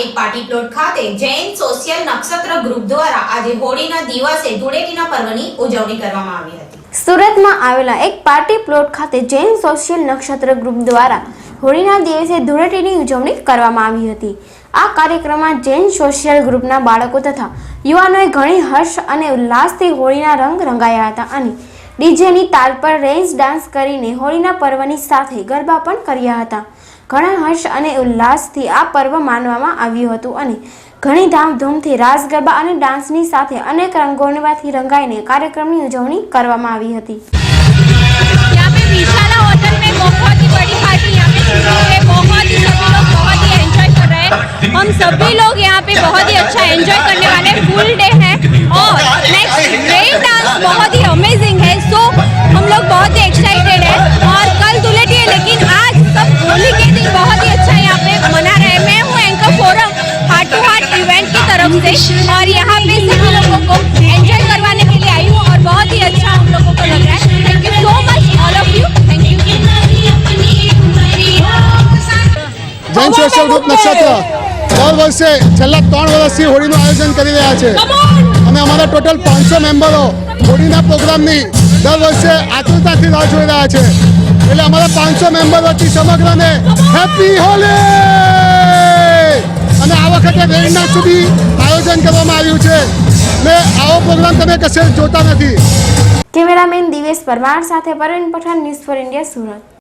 એક party plot ખાતે Jain social નક્ષત્ર ગ્રુપ દ્વારા આજે હોળીના દિવસે ધૂળેટીના પર્વની ઉજવણી કરવામાં આવી હતી. સુરતમાં આવેલા એક પાર્ટી પ્લોટ ખાતે જૈન સોશિયલ નક્ષત્ર ગ્રુપ દ્વારા હોળીના દિવસે ધૂળેટીની ઉજવણી કરવામાં આવી હતી. આ કાર્યક્રમમાં જૈન સોશિયલ ગ્રુપના બાળકો તથા યુવાનોએ ઘણી હર્ષ અને ઉલ્લાસથી હોળીના રંગ રંગાયા હતા અને ડીજેની તાલ પર રેન્સ ડાન્સ કરીને હોળીના પર્વની સાથે ગરબા પણ કર્યા હતા. ઘણા હર્ષ અને ઉલ્લાસથી આ પર્વ માનવામાં આવ્યું હતું અને ઘણી ધામધૂમથી રાસ ગરબા અને ડાન્સની સાથે અનેક રંગોળીમાંથી રંગાઈને કાર્યક્રમની ઉજવણી કરવામાં આવી હતી यहाँ पे विशाला होटल में बहुत ही बड़ी पार्टी यहाँ पे शुरू हुई है बहुत ही सभी लोग बहुत ही एंजॉय कर रहे हैं हम सभी लोग यहाँ पे बहुत ही अच्छा एंजॉय करने वाले हैं फुल डे है और नेक्स्ट रेन डांस बहुत ही अमेजिंग तरफ से और यहाँ पे सभी लोगों को एंजॉय करवाने के लिए आई हूँ और बहुत ही अच्छा हम लोगों को लग रहा है thank you so much all of you thank you Jain social group નક્ષત્ર દર વર્ષે છેલ્લા ત્રણ વર્ષથી હોળીનું આયોજન કરી રહ્યા છે અમે અમારા ટોટલ પાંચસો મેમ્બરો હોળીના પ્રોગ્રામની દર વર્ષે આતુરતાથી રાહ જોઈ રહ્યા છે એટલે અમારા પાંચસો મેમ્બર વતી સમગ્રને હેપી હોલી અને આ વખતે રેઇનના સુધી આયોજન કરવામાં આવ્યું છે. ને આવો પ્રોગ્રામ તમે કશે જોતા નથી. કેમેરામેન દિવેશ પરમાર સાથે Parveen Pathan, news for India, Surat.